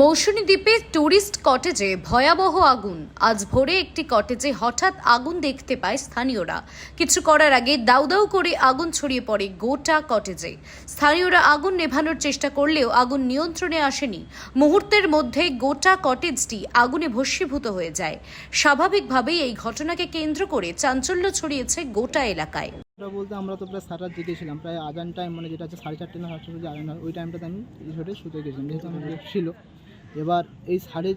মৌসুমী দ্বীপে ট্যুরিস্ট কটেজে ভয়াবহ আগুন। আজ ভোরে একটি কটেজে হঠাৎ আগুন দেখতে পায় স্থানীয়রা। কিছু করার আগে দাউ দাউ করে আগুন ছড়িয়ে পড়ে গোটা কটেজে। স্থানীয়রা আগুন নেভানোর চেষ্টা করলেও আগুন নিয়ন্ত্রণে আসেনি। মুহূর্তের মধ্যে গোটা কটেজটি আগুনে ভস্মীভূত হয়ে যায়। স্বাভাবিকভাবেই এই ঘটনাকে কেন্দ্র করে চাঞ্চল্য ছড়িয়েছে গোটা এলাকায়। বলতে আমরা তো প্রায় সারা জেগেছিলাম প্রায় আজান টাইম মানে যেটা হচ্ছে সাড়ে চারটে না সাড়ে ওই টাইমটাতে আমি রিসোর্টে শুতে গেছিলাম। যেহেতু আমার ছিল এবার এই সাড়ে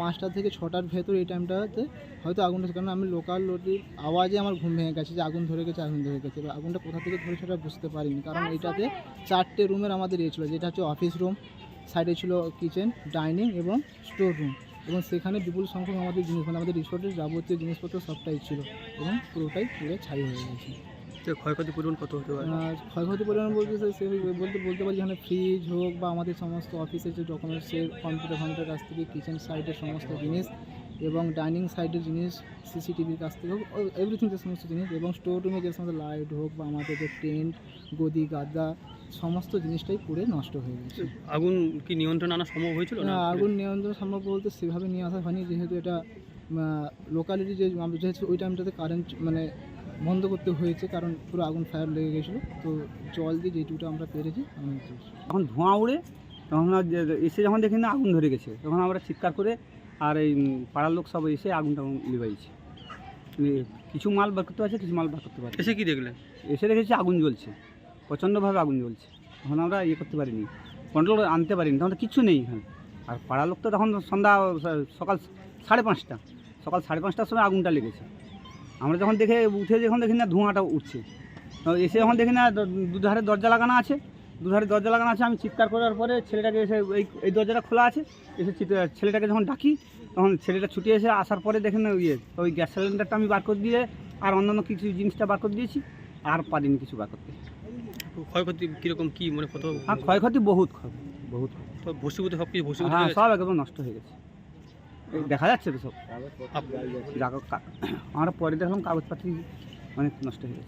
পাঁচটা থেকে ছটার ভেতর এই টাইমটাতে হয়তো আগুনটা কারণ আমি লোকাল লোটির আওয়াজে আমার ঘুম ভেঙে গেছে যে আগুন ধরে গেছে, আগুন ধরে গেছে। এবার আগুনটা কোথা থেকে ধরে সেটা বুঝতে পারিনি। কারণ এইটাতে চারটে রুমের আমাদের ইয়ে ছিল, যেটা হচ্ছে অফিস রুম সাইডে ছিল কিচেন ডাইনিং এবং স্টোর রুম এবং সেখানে বিপুল সংখ্যক আমাদের জিনিস মানে আমাদের রিসোর্টের যাবতীয় জিনিসপত্র সবটাই ছিল এবং পুরোটাই পুরো ছাই হয়ে গেছে। তো ক্ষয়ক্ষতি পরিমাণ কত হতে পারে? ক্ষয়ক্ষতি পরিমাণ বলতে স্যার বলতে বলতে পারি যেখানে ফ্রিজ হোক বা আমাদের সমস্ত অফিসের যে ডকুমেন্টসের কম্পিউটার কম্পিউটার কাছ থেকে কিচেন সাইডের সমস্ত জিনিস এবং ডাইনিং সাইডের জিনিস সিসিটিভির কাছ থেকে হোক এভরিথিং যে সমস্ত জিনিস এবং স্টোর রুমে যে সমস্ত লাইট হোক বা আমাদের যে টেন্ট গদি গাদা সমস্ত জিনিসটাই পুড়ে নষ্ট হয়ে গেছে। আগুন কি নিয়ন্ত্রণ আনা সম্ভব হয়েছিল? না না, আগুন নিয়ন্ত্রণ সম্ভব বলতে সেভাবে নিয়ে আসা হয়নি যেহেতু এটা লোকালিটি যে যেহেতু ওই টাইমটাতে কারেন্ট মানে বন্ধ করতে হয়েছে কারণ পুরো আগুন ফায়ার লেগে গেছিল। তো জল দিয়ে যেটুকুটা আমরা পেরেছি দিয়েছি। ধোঁয়া উড়ে তখন আমরা এসে যখন দেখি না আগুন ধরে গেছে তখন আমরা চিৎকার করে আর এই পাড়ার লোক সব এসে আগুনটা লিবাইছে কিছু মাল বার করতে পারছে কিছু মাল বার করতে পারছে এসে কি দেখলেন এসে দেখেছি আগুন জ্বলছে প্রচণ্ডভাবে আগুন জ্বলছে। তখন আমরা ইয়ে করতে পারিনি কন্ট্রোল আনতে পারিনি তখন তো কিচ্ছু নেই এখানে। আর পাড়ার লোক তো তখন সন্ধ্যা সকাল সাড়ে পাঁচটা সকাল সাড়ে পাঁচটার সময় আগুনটা লেগেছে। আমরা যখন দেখে উঠে যখন দেখি না ধোঁয়াটা উঠছে। তো এসে যখন দেখি না দুধারে দরজা লাগানো আছে। দুধারে দরজা লাগানো আছে আমি চিৎকার করার পরে ছেলেটাকে এসে এই এই দরজাটা খোলা আছে। এসে ছেলেটাকে যখন ডাকি তখন ছেলেটা ছুটে এসে আসার পরে দেখেন ইয়ে ওই গ্যাস সিলিন্ডারটা আমি বার করে দিয়ে আর অন্যান্য কিছু জিনিসটা বার করে দিয়েছি আর পারিনি কিছু বার করতে। ক্ষয়ক্ষতি কীরকম কী মানে কত আর ক্ষয়ক্ষতি বহুত ক্ষয় বহুত। ক্ষয়। তো সব কিছু ভস্মীভূত হ্যাঁ সব একদম নষ্ট হয়ে গেছে। দেখা যাচ্ছে তো সব। আমরা পরে দেখলাম কাগজপাতি অনেক নষ্ট হয়ে গেছে।